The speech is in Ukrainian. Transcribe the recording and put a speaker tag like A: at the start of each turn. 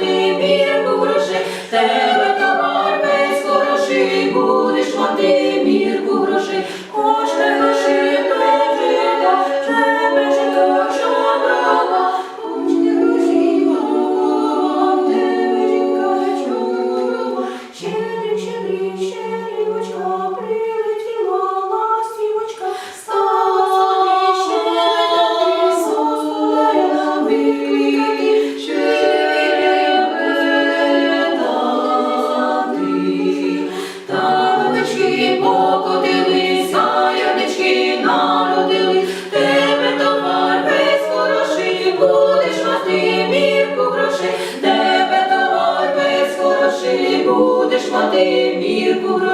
A: ти бірку грошей, тебе. ти мірку грошей, тебе товар без хороший, будеш мати мірку грошей.